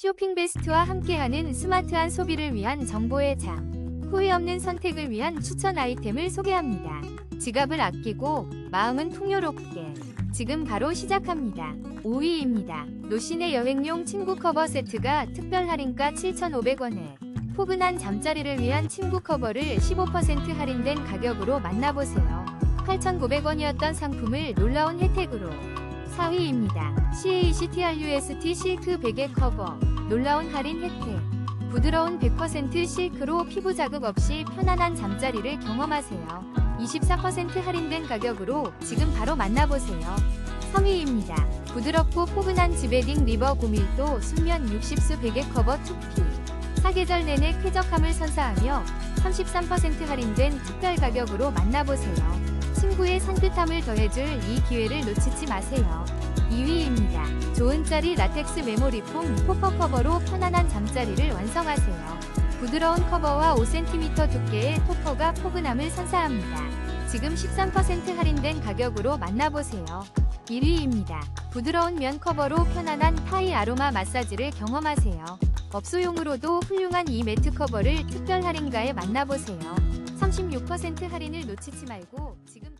쇼핑 베스트와 함께하는 스마트한 소비를 위한 정보의 장. 후회 없는 선택을 위한 추천 아이템을 소개합니다. 지갑을 아끼고 마음은 풍요롭게. 지금 바로 시작합니다. 5위입니다. 노신의 여행용 침구 커버 세트가 특별 할인가 7,500원에 포근한 잠자리를 위한 침구 커버를 15% 할인된 가격으로 만나보세요. 8,900원이었던 상품을 놀라운 혜택으로 4위입니다. CACTRUST 실크 베개 커버 놀라운 할인 혜택 부드러운 100% 실크로 피부 자극 없이 편안한 잠자리를 경험하세요. 24% 할인된 가격으로 지금 바로 만나보세요. 3위입니다. 부드럽고 포근한 지베딩 리버 고밀도 순면 60수 베개 커버 2피 사계절 내내 쾌적함을 선사하며 33% 할인된 특별 가격으로 만나보세요. 친구의 산뜻함을 더해줄 이 기회를 놓치지 마세요. 2위입니다. 좋은 짜리 라텍스 메모리 폼 포퍼 커버로 편안한 잠자리를 완성하세요. 부드러운 커버와 5cm 두께의 토퍼가 포근함을 선사합니다. 지금 13% 할인된 가격으로 만나보세요. 1위입니다. 부드러운 면 커버로 편안한 타이 아로마 마사지를 경험하세요. 업소용으로도 훌륭한 이 매트 커버를 특별 할인가에 만나보세요. 36% 할인을 놓치지 말고 지금